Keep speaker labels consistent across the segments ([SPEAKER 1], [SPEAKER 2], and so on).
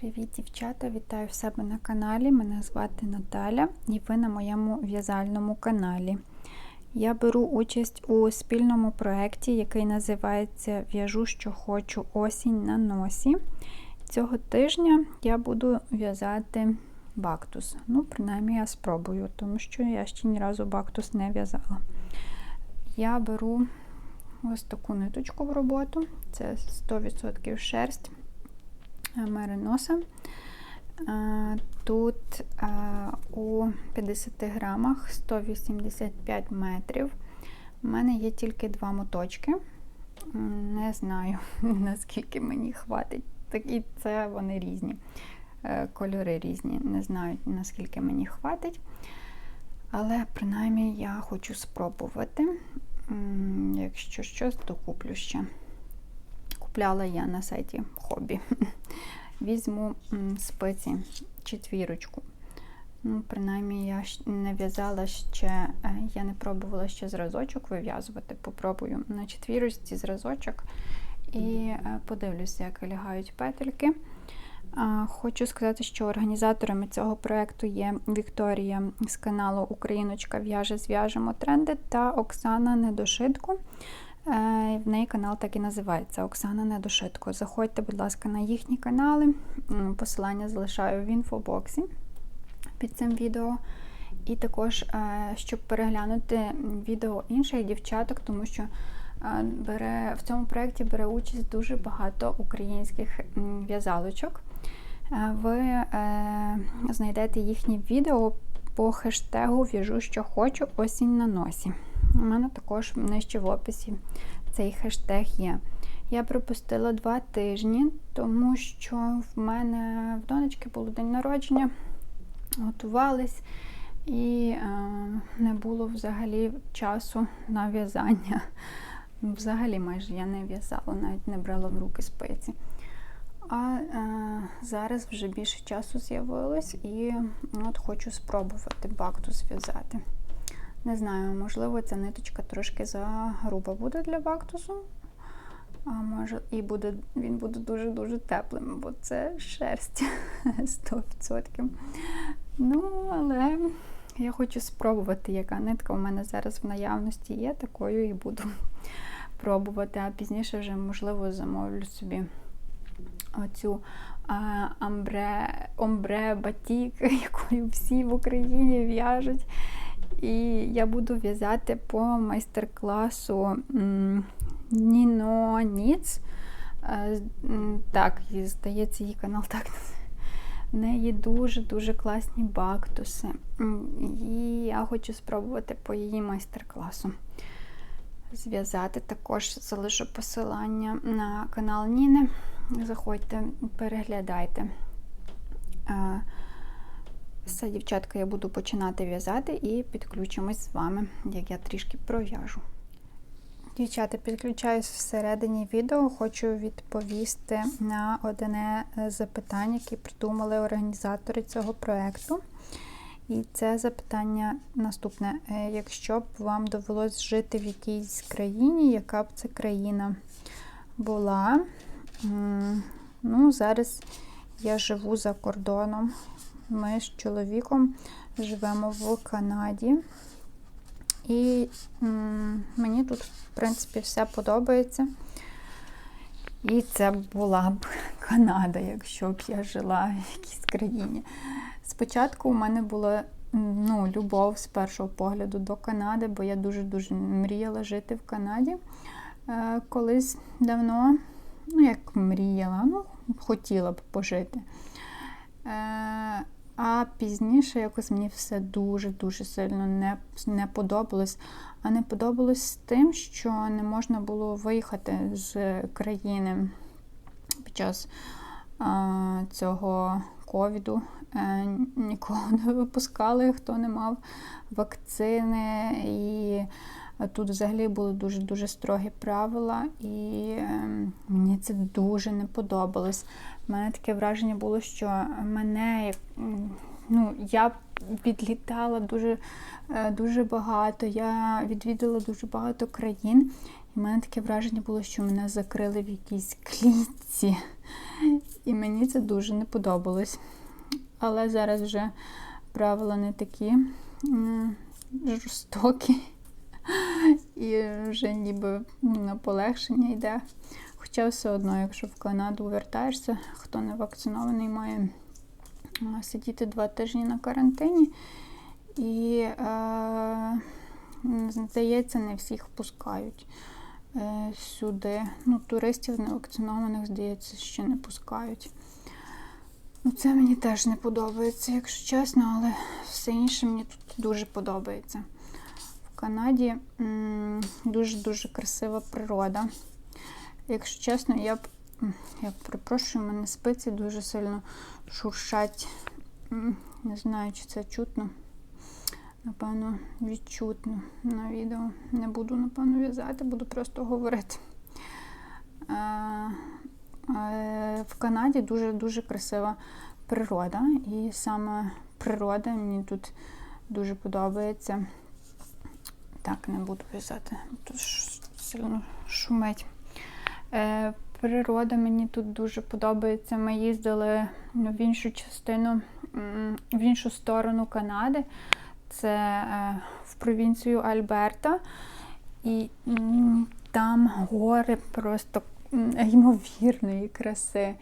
[SPEAKER 1] Привіт, дівчата! Вітаю в себе на каналі. Мене звати Наталя і ви на моєму в'язальному каналі. Я беру участь у спільному проєкті, який називається В'яжу, що хочу осінь на носі. Цього тижня я буду в'язати бактус. Ну, принаймні, я спробую, тому що я ще ні разу бактус не в'язала. Я беру ось таку ниточку в роботу, це 100% шерсть мериноса. Тут у 50 грамах 185 метрів. У мене є тільки два моточки. Не знаю, наскільки мені хватить. І це вони різні. Е, кольори різні. Не знаю, наскільки мені хватить. Але, принаймні, я хочу спробувати. Якщо щось, то куплю ще. Купляла я на сайті хобі. Візьму спиці четвірочку. Ну, Принаймні, я не в'язала ще, е, я не пробувала ще зразочок вив'язувати. Попробую на четвірочці зразочок і е, подивлюся, як лягають петельки. Хочу сказати, що організаторами цього проєкту є Вікторія з каналу Україночка в'яже зв'яжемо тренди та Оксана Недошитко. Е, в неї канал так і називається Оксана Недошитко. Заходьте, будь ласка, на їхні канали. Посилання залишаю в інфобоксі під цим відео. І також, е, щоб переглянути відео інших дівчаток, тому що е, бере, в цьому проєкті бере участь дуже багато українських в'язалочок. Ви знайдете їхні відео по хештегу В'яжу, що хочу, осінь на носі. У мене також нижче в описі цей хештег є. Я пропустила два тижні, тому що в мене в донечки було день народження, готувались і е, не було взагалі часу на в'язання. Взагалі, майже я не в'язала, навіть не брала в руки спиці. А е, зараз вже більше часу з'явилось і от хочу спробувати бактус зв'язати. Не знаю, можливо, ця ниточка трошки загруба буде для бактусу. А може, і буде, він буде дуже-дуже теплим, бо це шерсть 100%. Ну, але я хочу спробувати, яка нитка у мене зараз в наявності є, такою і буду пробувати. А пізніше вже, можливо, замовлю собі оцю а, амбре, омбре батік, якою всі в Україні в'яжуть. І я буду в'язати по майстер-класу Ніно Ніц. Е, так, здається, її канал так. В неї дуже-дуже класні бактуси. І я хочу спробувати по її майстер-класу зв'язати. Також залишу посилання на канал Ніни. Заходьте, переглядайте. Все, дівчатка, я буду починати в'язати і підключимось з вами, як я трішки пров'яжу. Дівчата, підключаюсь всередині відео, хочу відповісти на одне запитання, яке придумали організатори цього проєкту. І це запитання наступне: е, якщо б вам довелось жити в якійсь країні, яка б це країна була? Ну, Зараз я живу за кордоном. Ми з чоловіком живемо в Канаді. І м мені тут, в принципі, все подобається. І це була б Канада, якщо б я жила в якійсь країні. Спочатку у мене була ну, любов з першого погляду до Канади, бо я дуже-дуже мріяла жити в Канаді. Е, колись давно, ну, як мріяла, ну, хотіла б пожити. Е, а пізніше якось мені все дуже-дуже сильно не не подобалось. А не подобалось тим, що не можна було виїхати з країни під час а, цього ковіду. Е, нікого не випускали, хто не мав вакцини. І тут взагалі були дуже-дуже строгі правила, і е, мені це дуже не подобалось. У мене таке враження було, що мене ну, я відлітала дуже е, дуже багато, я відвідала дуже багато країн, і в мене таке враження було, що мене закрили в якійсь клітці. І мені це дуже не подобалось. Але зараз вже правила не такі жорстокі. І вже ніби на полегшення йде. Хоча все одно, якщо в Канаду вертаєшся, хто не вакцинований, має сидіти два тижні на карантині. І, е, здається, не всіх пускають е, сюди. Ну, туристів невакцинованих, здається, ще не пускають. Ну, це мені теж не подобається, якщо чесно, але все інше мені тут дуже подобається. Канаді дуже-дуже красива природа. Якщо чесно, я б, я перепрошую, мене спиці дуже сильно шуршать. Не знаю, чи це чутно. Напевно, відчутно на відео. Не буду, напевно, в'язати, буду просто говорити. Е, е, В Канаді дуже-дуже красива природа. І саме природа мені тут дуже подобається. Так, не буду в'язати, тут сильно шумить. Е, Природа мені тут дуже подобається. Ми їздили в іншу частину, в іншу сторону Канади. Це е, в провінцію Альберта. І там гори просто ймовірної краси.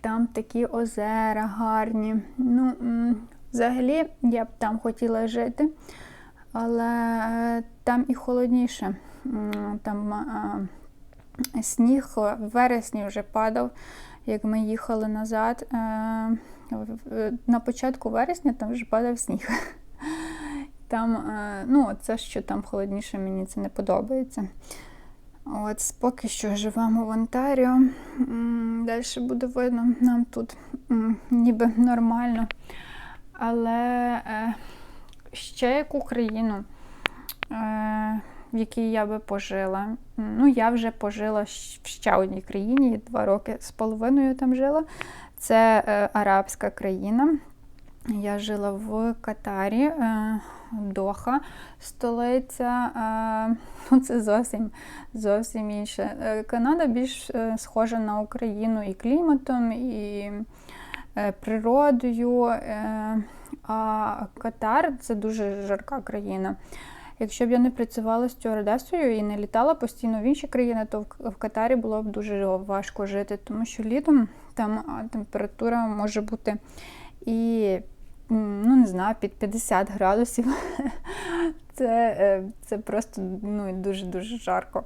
[SPEAKER 1] Там такі озера гарні. Ну, взагалі, я б там хотіла жити, але е, там і холодніше. Там е, сніг в вересні вже падав, як ми їхали назад. Е, На початку вересня там вже падав сніг. Там, ну, це що там холодніше, мені це не подобається. От, поки що живемо в Онтаріо. Далі буде видно, нам тут ніби нормально. Але ще яку країну, е, в якій я би пожила. Ну, я вже пожила в ще одній країні, два роки з половиною там жила. Це е, арабська країна. Я жила в Катарі, е, Доха, столиця. Ну, це зовсім, зовсім інше. Канада більш схожа на Україну і кліматом, і природою. А Катар це дуже жарка країна. Якщо б я не працювала стюардесою і не літала постійно в інші країни, то в- в Катарі було б дуже важко жити, тому що літом там температура може бути і ну не знаю, під 50 градусів. Це, е, це просто ну, дуже-дуже жарко.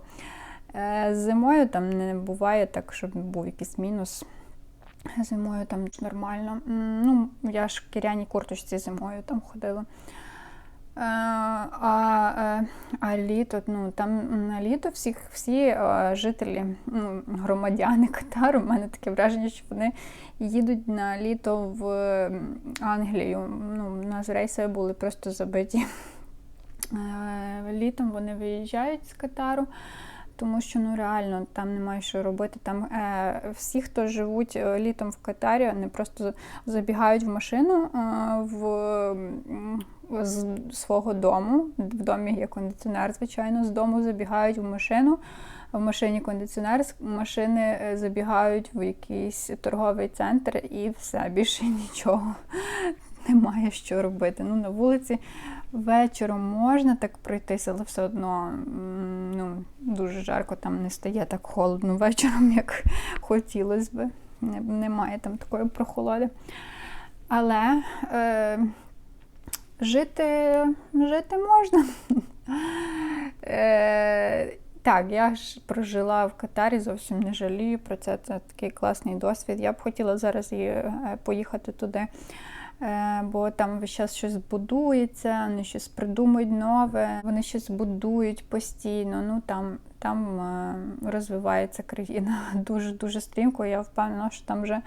[SPEAKER 1] Е, Зимою там не буває так, щоб був якийсь мінус. Зимою там нормально. Ну, я ж в кіряній курточці зимою там ходила. Е, А, е, а літо, ну там на літо всіх, всі е, жителі, ну, громадяни Катару, у мене таке враження, що вони їдуть на літо в Англію. Ну, у нас рейси були просто забиті. Літом вони виїжджають з Катару, тому що ну реально там немає що робити. Там е, всі, хто живуть е, літом в Катарі, вони просто забігають в машину е, в з свого дому. В домі є кондиціонер, звичайно, з дому забігають в машину. В машині кондиціонер, машини е, забігають в якийсь торговий центр і все, більше нічого немає що робити. Ну, на вулиці вечором можна так пройтися, але все одно ну, дуже жарко там не стає так холодно вечором, як хотілося би. Немає там такої прохолоди. Але е, жити, жити можна. Е, так, я ж прожила в Катарі, зовсім не жалію про це. Це такий класний досвід. Я б хотіла зараз е, поїхати туди, бо там весь час щось будується, вони щось придумують нове, вони щось будують постійно. Ну там, там е, розвивається країна дуже-дуже стрімко. Я впевнена, що там вже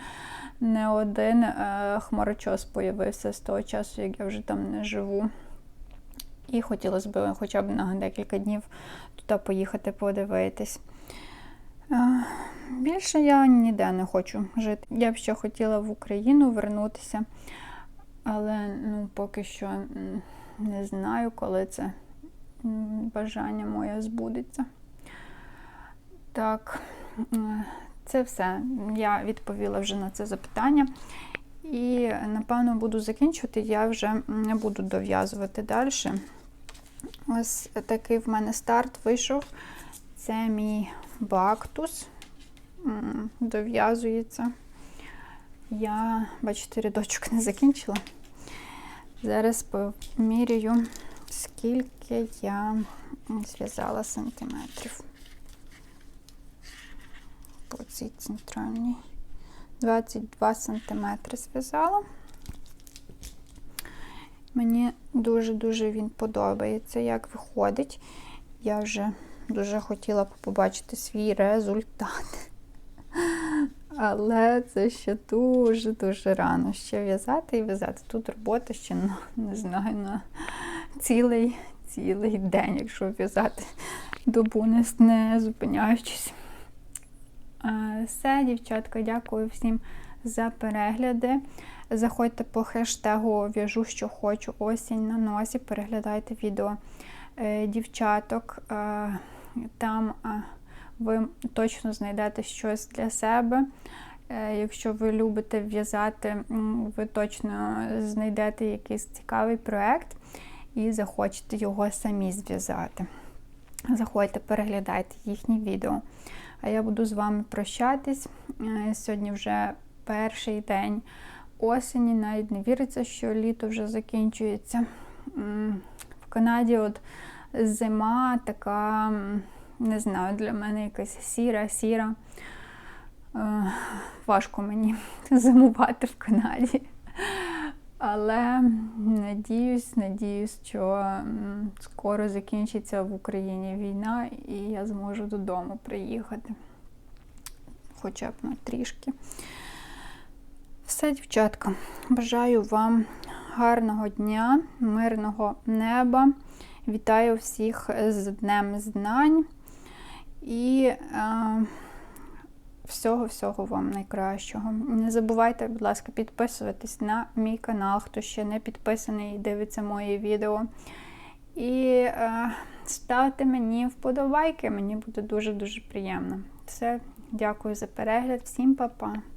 [SPEAKER 1] не один е, хмарочос появився з того часу, як я вже там не живу. І хотілося б хоча б на декілька днів туди поїхати подивитись. Е, Більше я ніде не хочу жити. Я б ще хотіла в Україну вернутися, але ну, поки що не знаю, коли це бажання моє збудеться. Так, е, це все. Я відповіла вже на це запитання. І, напевно, буду закінчувати, я вже не буду дов'язувати далі. Ось такий в мене старт вийшов. Це мій бактус. Дов'язується. Я, бачите, рядочок не закінчила. Зараз поміряю, скільки я зв'язала сантиметрів по цій центральній. 22 сантиметри зв'язала. Мені дуже-дуже він подобається, як виходить. Я вже дуже хотіла побачити свій результат. Але це ще дуже-дуже рано ще в'язати і в'язати. Тут робота ще, ну, не знаю, на цілий, цілий день, якщо в'язати добу, не, зупиняючись. Все, дівчатка, дякую всім за перегляди. Заходьте по хештегу В'яжу, що хочу, осінь на носі. Переглядайте відео е, дівчаток. Там ви точно знайдете щось для себе. Е, Якщо ви любите в'язати, ви точно знайдете якийсь цікавий проєкт і захочете його самі зв'язати. Заходьте, переглядайте їхні відео. А я буду з вами прощатись. Е, Сьогодні вже перший день осені, навіть не віриться, що літо вже закінчується. В Канаді от зима така, не знаю, для мене якась сіра, сіра. Е, Важко мені зимувати в Канаді. Але надіюсь, надіюсь, що скоро закінчиться в Україні війна і я зможу додому приїхати. Хоча б на трішки. Все, дівчатка, бажаю вам гарного дня, мирного неба. Вітаю всіх з Днем Знань і е, всього-всього вам найкращого. Не забувайте, будь ласка, підписуватись на мій канал, хто ще не підписаний і дивиться мої відео. І е, ставте мені вподобайки, мені буде дуже-дуже приємно. Все, дякую за перегляд, всім па-па!